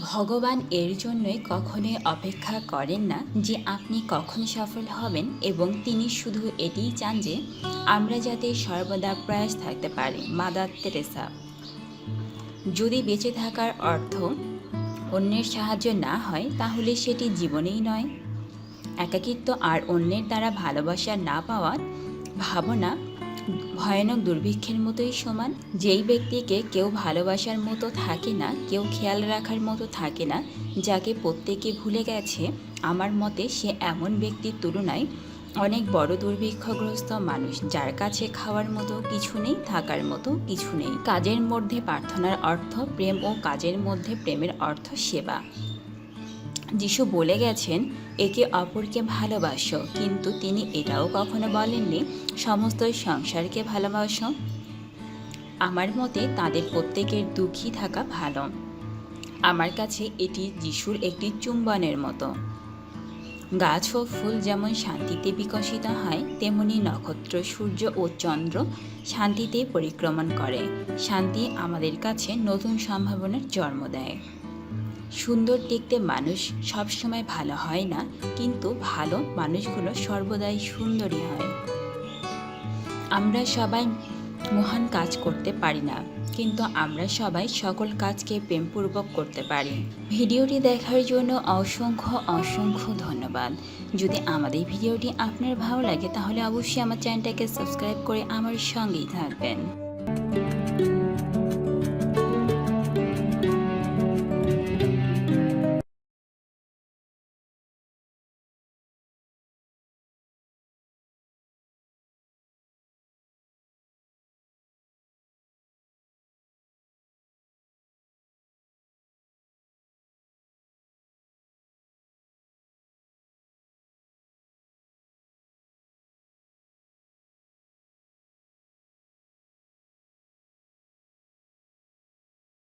ভগবান এর জন্যই কখনোই অপেক্ষা করেন না যে আপনি কখন সফল হবেন এবং তিনি শুধু এটিই চান যে আমরা যাতে সর্বদা প্রয়াস থাকতে পারি। মাদার তেরেসা যদি বেঁচে থাকার অর্থ অন্যের সাহায্য না হয়, তাহলে সেটি জীবনেই নয়। একাকিত্ব আর অন্যের দ্বারা ভালোবাসা না পাওয়ার ভাবনা ভয়ানক দুর্ভিক্ষের মতোই সমান। যেই ব্যক্তিকে কেউ ভালোবাসার মতো থাকে না, কেউ খেয়াল রাখার মতো থাকে না, যাকে প্রত্যেকে ভুলে গেছে, আমার মতে সে এমন ব্যক্তির তুলনায় অনেক বড় দুর্ভিক্ষগ্রস্ত মানুষ, যার কাছে খাওয়ার মতো কিছু নেই, থাকার মতো কিছু নেই। কাজের মধ্যে প্রার্থনার অর্থ প্রেম ও কাজের মধ্যে প্রেমের অর্থ সেবা। যিশু বলে গেছেন, একে অপরকে ভালোবাসো। কিন্তু তিনি এটাও কখনো বলেননি সমস্ত সংসারকে ভালোবাসো। আমার মতে তাদের প্রত্যেকের দুঃখী থাকা ভালো। আমার কাছে এটি যিশুর একটি চুম্বনের মতো। গাছ ও ফুল যেমন শান্তিতে বিকশিত হয়, তেমনি নক্ষত্র, সূর্য ও চন্দ্র শান্তিতে পরিক্রমণ করে। শান্তি আমাদের কাছে নতুন সম্ভাবনার জন্ম দেয়। সুন্দর দেখতে মানুষ সবসময় ভালো হয় না, কিন্তু ভালো মানুষগুলো সর্বদাই সুন্দরী হয়। আমরা সবাই মহান কাজ করতে পারি না, কিন্তু আমরা সবাই সকল কাজকে প্রেমপূর্বক করতে পারি। ভিডিওটি দেখার জন্য অসংখ্য অসংখ্য ধন্যবাদ। যদি আমাদের ভিডিওটি আপনার ভালো লাগে, তাহলে অবশ্যই আমার চ্যানেলটাকে সাবস্ক্রাইব করে আমার সঙ্গেই থাকবেন।